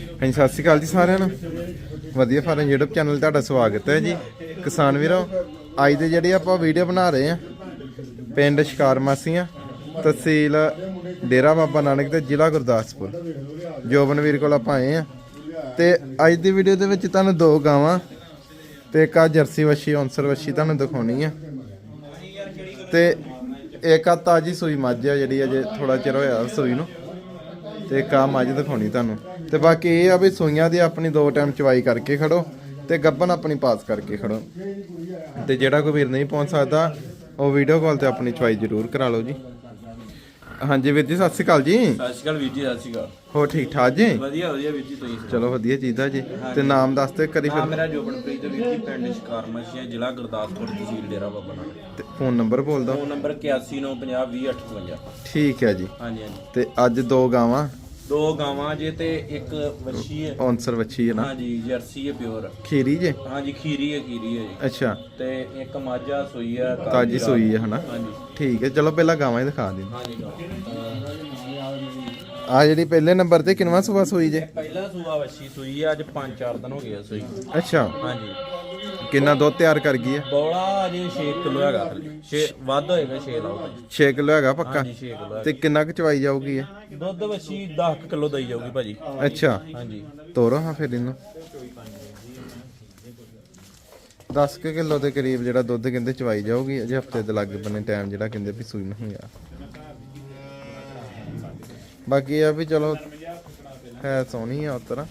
ਹਾਂਜੀ, ਸਤਿ ਸ਼੍ਰੀ ਅਕਾਲ ਜੀ ਸਾਰਿਆਂ ਨੂੰ। ਵਧੀਆ ਫਾਰਮ YouTube ਚੈਨਲ ਤੁਹਾਡਾ ਸਵਾਗਤ ਹੈ ਜੀ। ਕਿਸਾਨ ਵੀਰੋ, ਅੱਜ ਦੇ ਜਿਹੜੀ ਆਪਾਂ ਵੀਡੀਓ ਬਣਾ ਰਹੇ ਆ ਪਿੰਡ ਸ਼ਿਕਾਰ ਮਾਸੀਆਂ, ਤਹਿਸੀਲ ਡੇਰਾ ਬਾਬਾ ਨਾਨਕ ਤੇ ਜ਼ਿਲ੍ਹਾ ਗੁਰਦਾਸਪੁਰ। ਜੋਬਨ ਵੀਰ ਕੋਲ ਆਪਾਂ ਆਏ ਆ ਤੇ ਅੱਜ ਦੀ ਵੀਡੀਓ ਦੇ ਵਿੱਚ ਤੁਹਾਨੂੰ ਦੋ ਗਾਵਾਂ ਤੇ ਇੱਕ ਆ ਜਰਸੀ ਵੱਛੀ, ਔਂਸਰ ਵੱਛੀ ਤੁਹਾਨੂੰ ਦਿਖਾਉਣੀ ਆ। ਤੇ ਇੱਕ ਆ ਤਾਜੀ ਸੂਈ ਮੱਝ ਆ ਜਿਹੜੀ ਅਜੇ ਥੋੜਾ ਚਿਰ ਹੋਇਆ ਸੂਈ ਨੂੰ। ਤੇ ਆ ਮੱਝ ਦਿਖਾਉਣੀ ਤੁਹਾਨੂੰ। ਤੇ ਬਾਕੀ ਇਹ ਆ ਵੀ ਸੂਈਆਂ ਦੀ ਆਪਣੀ ਦੋ ਟਾਈਮ ਚਵਾਈ ਕਰਕੇ ਖੜੋ ਤੇ ਗੱਬਨ ਆਪਣੀ ਪਾਸ ਕਰਕੇ ਖੜੋ। ਤੇ ਜਿਹੜਾ ਕੋਈ ਵੀਰ ਨਹੀਂ ਪਹੁੰਚ ਸਕਦਾ ਉਹ ਵੀਡੀਓ ਕਾਲ ਤੇ ਆਪਣੀ ਚਵਾਈ ਜ਼ਰੂਰ ਕਰਾ ਲਓ ਜੀ। ਹਾਂਜੀ ਵੀਰ ਜੀ ਸਤਿ ਸ਼੍ਰੀ ਅਕਾਲ ਜੀ। ਸਤਿ ਸ਼੍ਰੀ ਅਕਾਲ ਵੀਰ ਜੀ ਸਤਿ ਸ਼੍ਰੀ ਅਕਾਲ। ਹੋ ਠੀਕ ਠਾਕ ਜੀ? ਵਧੀਆ ਵਧੀਆ ਵੀਰ ਜੀ ਤੁਸੀਂ ਚਲੋ ਵਧੀਆ ਚੀਜ਼ ਆ ਜੀ ਤੇ ਨਾਮ ਦੱਸ ਤੇ ਕਰੀ ਫਿਰ। ਮੇਰਾ ਜੋਬਨਪ੍ਰੀਤ ਵੀਰ ਜੀ ਪਿੰਡ ਸ਼ਿਕਾਰ ਮੱਛੀਆਂ ਜ਼ਿਲ੍ਹਾ ਗੁਰਦਾਸਪੁਰ ਤਹਿਸੀਲ ਡੇਰਾ ਬਾਬਾ ਨਾਨਕ। ਤੇ ਫੋਨ ਨੰਬਰ ਬੋਲ ਦੋ ਫੋਨ ਨੰਬਰ 8195020852 ਠੀਕ ਹੈ ਜੀ। ਹਾਂਜੀ ਹਾਂਜੀ। ਤੇ ਅੱਜ ਦੋ ਗਾਵਾਂ। ਦੋ ਗਾਵਾਂ ਜੇ ਤੇ ਇੱਕ ਵੱਛੀ ਹੈ। ਔਂਸਰ ਵੱਛੀ ਹੈ ਨਾ? ਹਾਂਜੀ ਜਰਸੀ ਹੈ ਪਿਓਰ। ਖੀਰੀ ਜੇ? ਹਾਂਜੀ ਖੀਰੀ ਹੈ ਖੀਰੀ ਹੈ ਜੀ। ਅੱਛਾ। ਤੇ ਇੱਕ ਮਾਝਾ ਸੂਈ ਹੈ ਤਾਜੀ। ਸੂਈ ਹੈ ਹਨਾ? ਹਾਂਜੀ। ਠੀਕ ਹੈ ਚਲੋ ਪਹਿਲਾਂ ਗਾਵਾਂ ਹੀ ਦਿਖਾ ਦਿੰਦੇ ਹਾਂਜੀ ਆ ਜਿਹੜੀ ਪਹਿਲੇ ਨੰਬਰ ਤੇ ਕਿੰਨਵਾਂ ਸੂਆ ਸੂਈ ਜੇ? ਪਹਿਲਾ ਸੂਆ ਵੱਛੀ ਸੂਈ ਹੈ ਅੱਜ 5-4 ਦਿਨ ਹੋ ਗਏ ਸੂਈ। ਅੱਛਾ। ਹਾਂਜੀ। ਕਿੰਨਾ ਦੁੱਧ ਤਿਆਰ ਕਰ ਗਈ ਹੈ? ਬੋਲਾ ਅਜੇ 6 ਕਿਲੋ ਹੈਗਾ ਥੱਲੇ 6 ਵੱਧ ਹੋਏਗਾ 6 ਲਾਓ। 6 ਕਿਲੋ ਹੈਗਾ ਪੱਕਾ? ਹਾਂਜੀ 6 ਕਿਲੋ ਤੇ ਕਿੰਨਾ ਕੁ ਚਵਾਈ ਜਾਊਗੀ ਇਹ? ਦੁੱਧ ਵਛੀ 10 ਕਿਲੋ ਦਈ ਜਾਊਗੀ ਭਾਜੀ। ਅੱਛਾ। ਹਾਂਜੀ। ਤੋਰੋ ਹਾਂ ਫਿਰ ਇਹਨੂੰ। 10 ਕਿਲੋ ਦੇ ਕਰੀਬ ਜਿਹੜਾ ਦੁੱਧ ਕਹਿੰਦੇ ਚਵਾਈ ਜਾਊਗੀ ਅਜੇ ਹਫ਼ਤੇ ਦੇ ਲਾਗੇ ਬੰਨੇ ਟਾਈਮ ਜਿਹੜਾ ਕਹਿੰਦੇ ਵੀ ਸੂਈ ਨਹੀਂ ਹੋਇਆ ਬਾਕੀ ਇਹ ਆ ਵੀ ਚਲੋ ਹੈ ਸੋਹਣੀ ਆ ਉਤਰਾ।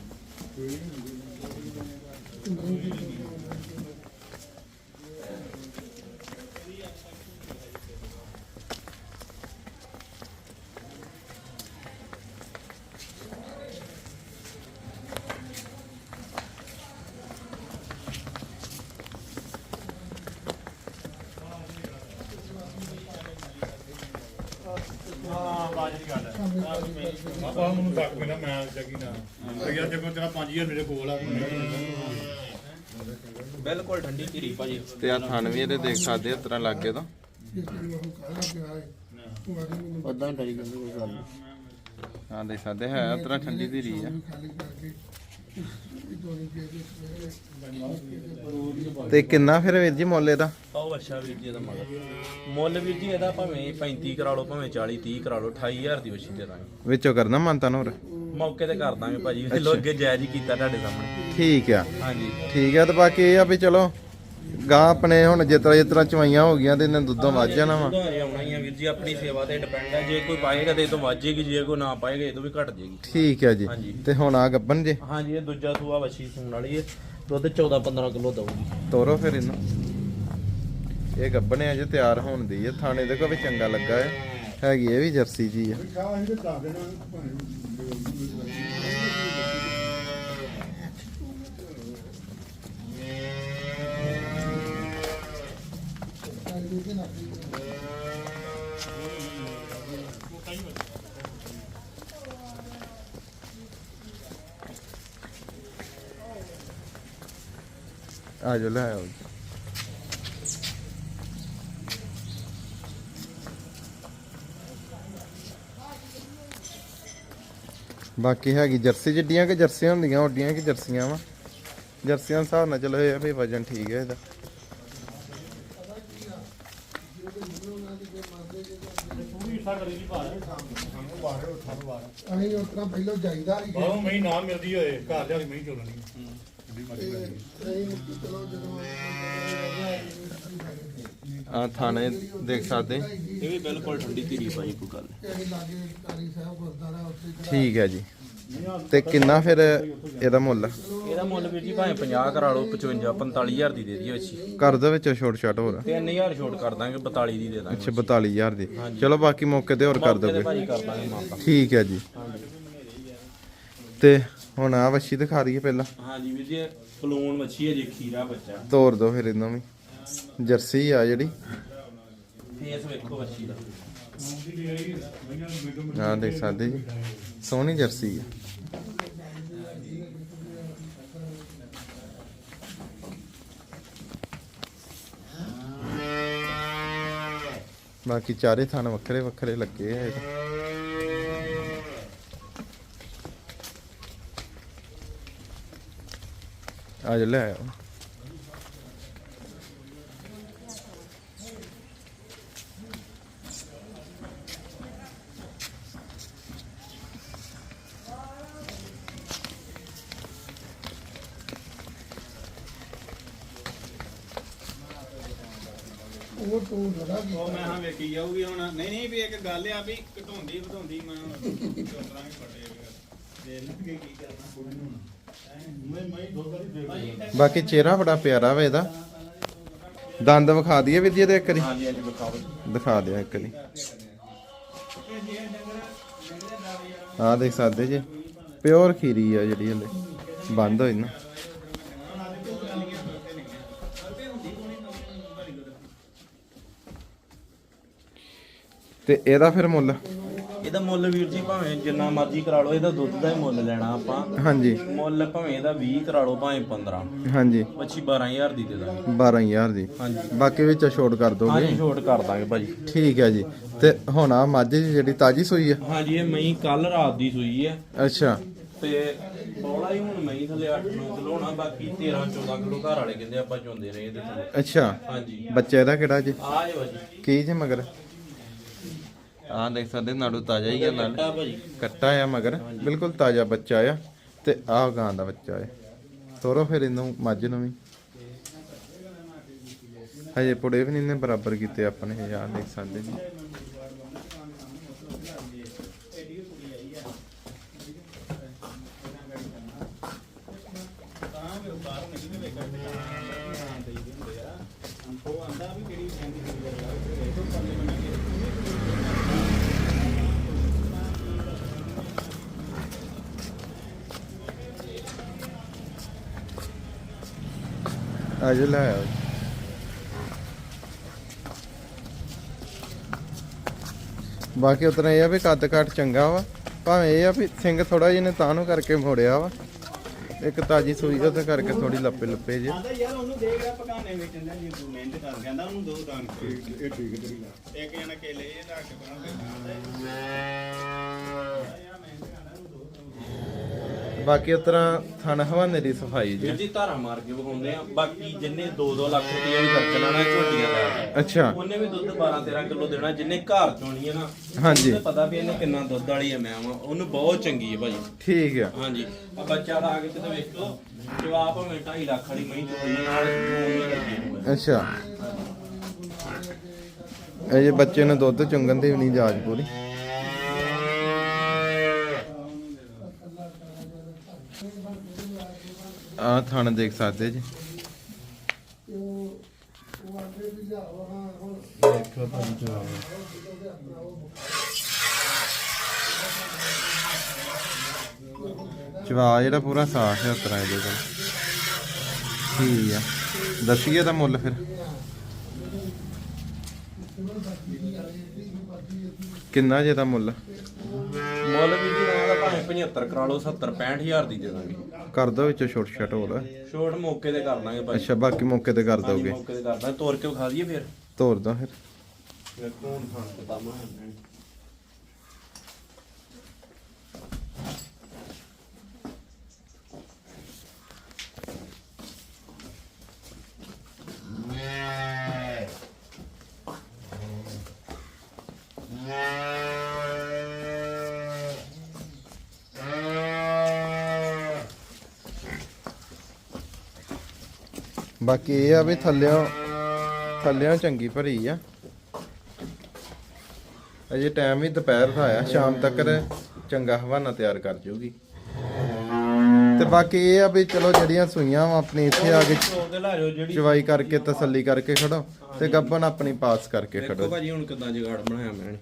ਆਪਾਂ ਮੈਨੂੰ ਤੱਕ ਮੇਰਾ ਮੈਂ ਜਗੀ ਨਾ। ਤੇ ਯਾਰ ਜਦੋਂ ਤੇਰਾ 5000 ਮੇਰੇ ਕੋਲ ਆ ਬਿਲਕੁਲ ਠੰਡੀ ਧੀਰੀ ਭਾਜੀ। ਤੇ ਆ ਥਣ ਵੀ ਇਹਦੇ ਦੇਖ ਸਕਦੇ ਆ ਇਸ ਤਰ੍ਹਾਂ ਲੱਗੇ ਤਾਂ। ਉਦਾਂ ਡਰੀ ਕੋਈ ਗੱਲ ਹਾਂ ਦੇਖ ਸਕਦੇ ਹੈ ਇਸ ਤਰ੍ਹਾਂ ਠੰਡੀ ਦੀ ਰੀ ਆ। ਤੇ ਕਿੰਨਾ ਫਿਰ ਵੀਰ ਜੀ ਮੁੱਲ ਇਹਦਾ? ਉਹ ਅੱਛਾ ਵੀਰ ਜੀ ਇਹਦਾ ਮਗਰ ਮੁੱਲ ਵੀਰ ਜੀ ਇਹਦਾ ਭਾਵੇਂ 35 ਕਰਾ ਲਓ ਭਾਵੇਂ 40 30 ਕਰਾ ਲਓ 28000 ਦੀ ਵਛੀ ਦੇ ਦਾਂਗੇ। ਵਿੱਚੋਂ ਕਰਨਾ ਮੰਨਤਾ ਨੂਰ ਮੌਕੇ ਤੇ ਕਰ ਦਾਂਗੇ ਭਾਜੀ। ਲੋ ਅੱਗੇ ਜਾਇਜ਼ ਹੀ ਕੀਤਾ ਤੁਹਾਡੇ ਸਾਹਮਣੇ। ਠੀਕ ਆ। ਹਾਂਜੀ। ਠੀਕ ਆ ਤੇ ਬਾਕੀ ਇਹ ਆ ਵੀ ਚਲੋ ਗਾਂ ਆਪਣੇ ਹੁਣ ਜਿਤਰਾ ਜਿਤਰਾ ਚਵਾਈਆਂ ਹੋ ਗਈਆਂ ਤੇ ਇਹਨਾਂ ਦੁੱਧੋਂ ਵੱਧ ਜਾਣਾ ਵਾ। ਆਉਣਾ ਹੀ ਆ ਵੀਰ ਜੀ ਆਪਣੀ ਸੇਵਾ ਤੇ ਡਿਪੈਂਡ ਹੈ ਜੇ ਕੋਈ ਪਾਏਗਾ ਤੇ ਇਹ ਤੋਂ ਵੱਧ ਜਾਏਗੀ ਜੇ ਕੋਈ ਨਾ ਪਾਏਗਾ ਇਹ ਤੋਂ ਵੀ ਘਟ ਜਾਏਗੀ ਠੀਕ ਆ ਜੀ। ਹਾਂਜੀ। ਤੇ ਹੁਣ ਆ ਗੱਬਨ ਜੇ। ਹਾਂਜੀ ਇਹ ਦੂਜਾ ਸੂਆ ਵਛੀ ਸੂਣ ਵਾਲੀ ਹੈ ਦੁੱਧ 14 15 ਕਿਲੋ ਦਊਗੀ। ਤੋਰੋ ਫਿਰ ਇਹਨੂੰ। ਇਹ ਗੱਬਨ ਹੈ ਜੇ ਤਿਆਰ ਹੋਣ ਦੀ ਹੈ ਥਾਣੇ ਦੇ ਕੋ ਵੀ ਚੰਗਾ ਲੱਗਾ ਹੈ ਹੈਗੀ ਇਹ ਵੀ ਜਰਸੀ ਜੀ ਆ। ਆ ਜੋ ਲੈ ਆਓ। ਬਾਕੀ ਹੈਗੀ ਜਰਸੀ ਜਿੱਡੀਆਂ ਕਿ ਜਰਸੀਆਂ ਹੁੰਦੀਆਂ ਓਡੀਆਂ ਕਿ ਜਰਸੀਆਂ ਵਾ। ਜਰਸੀਆਂ ਦੇ ਹਿਸਾਬ ਨਾਲ ਚਲੋ ਇਹ ਆ ਵੀ ਵਜਨ ਠੀਕ ਹੈ ਇਹਦਾ। ਅਸੀਂ ਉਸ ਤਰ੍ਹਾਂ ਪਹਿਲਾਂ ਜਾਈਦਾ ਸੀ। ਬਾਹਰੋਂ ਮਹੀਂ ਨਾ ਮਿਲਦੀ ਹੋਏ ਘਰ ਜਾ ਕੇ ਮਹੀਂ ਚੋਲਣੀ ਆ ਥਾਣੇ ਦੇਖ ਸਕਦੇ। ਇਹ ਵੀ ਬਿਲਕੁਲ ਠੰਡੀ ਧੀਰੀ ਭਾਜੀ ਕੋਈ ਗੱਲ ਠੀਕ ਹੈ ਜੀ। ਤੇ ਕਿੰਨਾ ਫਿਰ ਇਹਦਾ ਮੁੱਲ? ਇਹਦਾ ਮੁੱਲ ਵੀਰ ਜੀ ਭਾਵੇਂ 50 ਕਰਾ ਲਓ 55 45000 ਦੀ ਦੇ ਦਈਏ ਵਛੀ ਕਰ ਦੋ ਵਿੱਚ ਛੋਟ ਛਾਟ ਹੋਰ। 3000 ਛੋਟ ਕਰ ਦਾਂਗੇ 42 ਦੀ ਦੇ ਦਾਂਗੇ। ਅੱਛਾ 42000 ਦੀ। ਚਲੋ ਬਾਕੀ ਮੌਕੇ ਤੇ ਹੋਰ ਕਰ ਦੋਗੇ। ਠੀਕ ਹੈ ਜੀ। ਤੇ ਹੁਣ ਆ ਵੱਛੀ ਦਿਖਾ ਦਈਏ ਪਹਿਲਾਂ। ਹਾਂਜੀ ਵੀਰ ਜੀ ਪਲੂਣ ਮੱਛੀ ਹੈ ਜੀ ਖੀਰਾ ਬੱਚਾ। ਤੋਰ ਦੋ ਫਿਰ ਇਹਨਾਂ ਵੀ ਜਰਸੀ ਆ ਜਿਹੜੀ। ਫੇਸ ਵੇਖੋ ਮੱਛੀ ਦਾ। ਆ ਦੇਖ ਸਕਦੇ ਜੀ। ਸੋਹਣੀ ਜਰਸੀ ਆ। ਬਾਕੀ ਚਾਰੇ ਥਾਨ ਵੱਖਰੇ ਵੱਖਰੇ ਲੱਗੇ ਆ ਇਹਦੇ ਆ ਜਾ ਲੈ ਆਓ ਉਹ ਤੂੰ ਜਰਾ ਉਹ ਮੈਂ ਹਾਂ ਵੇਖੀ ਜਾਊਗੀ ਹੁਣ। ਨਹੀਂ ਨਹੀਂ ਵੀ ਇੱਕ ਗੱਲ ਆ ਵੀ ਘਟਾਉਂਦੀ ਵਧਾਉਂਦੀ ਮੈਂ ਚੋਤਰਾ ਵੀ ਫੜੇ ਦੇ ਲੱਗੇ ਕੀ ਕਰਨਾ ਵਾਰੀ ਦੇਖ ਬਾਕੀ ਚਿਹਰਾ ਬੜਾ ਪਿਆਰਾ ਵਾ ਇਹਦਾ। ਦੰਦ ਵਿਖਾ ਦਈਏ ਵਿਦਿਆ ਦੇ ਇੱਕ ਵਾਰੀ। ਹਾਂਜੀ ਹਾਂਜੀ ਵਿਖਾਓ ਦਿਖਾ ਦਿਓ ਇੱਕ ਵਾਰੀ। ਆ ਦੇਖ ਸਕਦੇ ਜੀ। ਪਿਓਰ ਖੀਰੀ ਆ ਜਿਹੜੀ ਹਲੇ। ਬੰਦ ਹੋਈ ਨਾ। ਤੇ ਇਹਦਾ ਫਿਰ ਮੁੱਲ? ਇਹਦਾ ਮੁੱਲ ਵੀਰ ਜੀ ਭਾਵੇਂ ਜਿੰਨਾ ਮਰਜ਼ੀ ਕਰਾ ਲਓ ਇਹਦਾ ਦੁੱਧ ਦਾ ਹੀ ਮੁੱਲ ਲੈਣਾ ਆਪਾਂ। ਹਾਂਜੀ। ਮੁੱਲ ਭਾਵੇਂ ਇਹਦਾ 20 ਕਰਾ ਲਓ ਭਾਵੇਂ 15 ਹਾਂਜੀ। ਮੱਛੀ 12000 ਦੀ ਦੇ ਦਾਂਗੇ। 12000 ਦੀ। ਹਾਂਜੀ। ਬਾਕੀ ਵਿੱਚ ਛੋਟ ਕਰ ਦੋਗੇ? ਹਾਂਜੀ ਛੋਟ ਕਰ ਦਾਂਗੇ ਭਾਜੀ। ਠੀਕ ਹੈ ਜੀ। ਤੇ ਹੁਣ ਆ ਮੱਝ ਜਿਹੜੀ ਤਾਜੀ ਸੂਈ ਆ? ਹਾਂਜੀ ਇਹ ਮਈ ਕੱਲ ਰਾਤ ਦੀ ਸੂਈ ਹੈ ਅੱਛਾ। ਤੇ ਬੋਲਾ ਹੀ ਹੁਣ ਮਈ ਥੱਲੇ 8 9 ਕਿਲੋ ਹੋਣਾ ਬਾਕੀ 13 14 ਕਿਲੋ ਘਰ ਵਾਲੇ ਕਹਿੰਦੇ ਆਪਾਂ ਚੋਂਦੇ ਰਹੇ ਇਹਦੇ ਥੱਲੇ। ਅੱਛਾ। ਹਾਂਜੀ। ਬੱਚੇ ਦਾ ਕਿਹੜਾ ਜੀ? ਆ ਹੈ ਭਾਜੀ ਕੀ ਜੀ ਮਗਰ? ਆ ਦੇਖ ਸਕਦੇ ਨਾੜੂ ਤਾਜ਼ਾ ਹੀ ਆ ਨਾਲ ਕੱਟਾ ਆ ਮਗਰ। ਬਿਲਕੁਲ ਤਾਜ਼ਾ ਬੱਚਾ ਆ ਤੇ ਆਹ ਗਾਂ ਦਾ ਬੱਚਾ ਆ। ਤੋਰੋ ਫਿਰ ਇਹਨੂੰ ਮੱਝ ਨੂੰ ਵੀ। ਹਜੇ ਪੁੜੇ ਵੀ ਨਹੀਂ ਨੇ ਬਰਾਬਰ ਕੀਤੇ ਆਪਣੇ ਯਾਰ ਦੇਖ ਸਕਦੇ ਜੀ ਤਾਂ ਫਿਰ ਬਾਹਰ ਨਹੀਂ ਵੇਖਿਆ ਨਾਂ ਦੇ ਹੁੰਦੇ ਆ। ਉਹ ਆਂਦਾ ਵੀ ਕਿਹੜੀ ਕਹਿੰਦੀ ਕਿਹੜੀ ਗੱਲ ਆ ਦੇਖੋ ਪੱਲੇ ਬਣਾ ਆ ਜਾ, ਲੈ ਬਾਕੀ ਉਤਨਾ ਇਹ ਆ ਵੀ ਕੱਦ ਕਾਠ ਚੰਗਾ ਵਾ। ਭਾਵੇਂ ਇਹ ਆ ਵੀ ਸਿੰਘ ਥੋੜਾ ਜਿਹਾ ਨੇ ਤਾਂ ਨੂੰ ਕਰਕੇ ਮੋੜਿਆ ਵਾ। ਇੱਕ ਤਾਜੀ ਸੂਈ ਉਹਦੇ ਕਰਕੇ ਥੋੜੀ ਲੱਪੇ ਲੱਪੇ ਜੇ। ਆਂਦਾ ਯਾਰ ਉਹਨੂੰ ਦੇ ਗਿਆ ਪਕਾਨੇ ਵੇਚਣ ਦਾ ਜੀ ਤੂੰ ਮਿਹਨਤ ਕਰ ਕਹਿੰਦਾ ਉਹਨੂੰ ਦੋ ਦਾਨ ਇਹ ਠੀਕ ਤੇਰੀ ਗੱਲ। ਇੱਕ ਜਣਾ ਕੇਲੇ ਇਹ ਰੱਖ ਕੇ ਬਣਾਉਂਦੇ ਯਾਰ ਮਿਹਨਤ ਕਰਦਾ ਉਹਨੂੰ ਦੋ ਦਾਨ ਬਾਕੀ ਉਤਰਾ ਥਣ ਹਵਾਨੇ ਦੀ ਸਫ਼ਾਈ ਜੀ। ਵੀਰ ਜੀ ਧਾਰਾ ਮਾਰ ਕੇ ਵਿਖਾਉਂਦੇ ਆ ਬਾਕੀ ਜਿੰਨੇ 2-2 ਲੱਖ ਰੁਪਏ ਵੀ ਖਰਚ ਲੈਣਾ ਝੋਟੀਆਂ ਦਾ। ਅੱਛਾ। ਉਹਨੇ ਵੀ ਦੁੱਧ 12-13 ਕਿਲੋ ਦੇਣਾ। ਜਿੰਨੇ ਘਰ ਚੋਣੀ ਹੈ ਨਾ ਹਾਂਜੀ। ਉਹਨੂੰ ਪਤਾ ਵੀ ਇਹਨੇ ਕਿੰਨਾ ਦੁੱਧ ਵਾਲੀ ਹੈ ਮੈਂ ਵਾ। ਉਹਨੂੰ ਬਹੁਤ ਚੰਗੀ ਹੈ ਭਾਜੀ। ਠੀਕ ਆ। ਹਾਂਜੀ। ਆ ਬੱਚਾ ਦਾ ਆ ਕੇ ਤੇ ਵੇਖੋ ਜਵਾਬ ਭਾਵੇਂ 2.5 ਲੱਖ ਵਾਲੀ ਮਹੀਂ ਚੋਣੀ ਨਾਲ ਚੋਣੀ ਲੱਗੀ ਹੋਈ ਅੱਛਾ। ਇਹ ਜੇ ਬੱਚੇ ਨੂੰ ਦੁੱਧ ਚੁੰਗਣ ਦੀ ਵੀ ਨਹੀਂ ਜਾਜ ਪੂਰੀ। ਆ ਥਣ ਦੇਖ ਸਕਦੇ ਜੀ। ਉਹ ਦੇਖੋ ਤੁਹਾਨੂੰ ਜਵਾਬ ਜਵਾ ਜਿਹੜਾ ਪੂਰਾ ਸਾਫ਼ ਹੈ ਉਤਰਾ ਇਹਦੇ ਕੋਲ। ਠੀਕ ਆ। ਦੱਸੀਏ ਤਾਂ ਮੁੱਲ ਫਿਰ। ਕਿੰਨਾ ਜੇ ਦਾ ਮੁੱਲ? ਮੁੱਲ ਵੀ ਜੀ 75 ਕਰਾ ਲਓ 70 65000 ਦੀ ਦੇ ਦਾਂਗੇ। ਕਰ ਦੋ ਵਿੱਚੋਂ ਛੋਟ ਛਟ ਹੋਰ। ਛੋਟ ਮੌਕੇ ਤੇ ਕਰ ਦਾਂਗੇ ਭਾਜੀ। ਅੱਛਾ ਬਾਕੀ ਮੌਕੇ ਤੇ ਕਰ ਹਾਂਜੀ, ਦੋਗੇ ਮੌਕੇ ਤੇ ਕਰ ਦਾਂਗੇ। ਤੋਰ ਕੇ ਵਿਖਾ ਦਈਏ ਫਿਰ। ਤੋਰ ਦੋ ਫਿਰ। ਵੇਖੋ ਹੁਣ ਖਾਣ ਤੇ ਤਾਂ ਮੈਂ ਬਾਕੀ ਇਹ ਆ ਵੀ ਥੱਲਿਓਂ ਥੱਲਿਓਂ ਚੰਗੀ ਭਰੀ ਆ। ਅਜੇ ਟਾਈਮ ਵੀ ਦੁਪਹਿਰ ਦਾ ਆ, ਸ਼ਾਮ ਤੱਕ ਚੰਗਾ ਹਵਾਨਾ ਤਿਆਰ ਕਰ ਜੂਗੀ। ਤੇ ਬਾਕੀ ਇਹ ਆ ਵੀ ਚਲੋ ਜਿਹੜੀਆਂ ਸੂਈਆਂ ਵਾ, ਆਪਣੀ ਇੱਥੇ ਆ ਕੇ ਉਹਦੇ ਚਵਾਈ ਕਰਕੇ, ਤਸੱਲੀ ਕਰਕੇ ਖੜੋ ਤੇ ਗੱਬਨ ਆਪਣੀ ਪਾਸ ਕਰਕੇ ਦੇਖੋ ਖੜੋ ਭਾਜੀ, ਹੁਣ ਕਿਦਾਂ ਜਗਾੜ ਬਣਾਇਆ ਮੈਂ।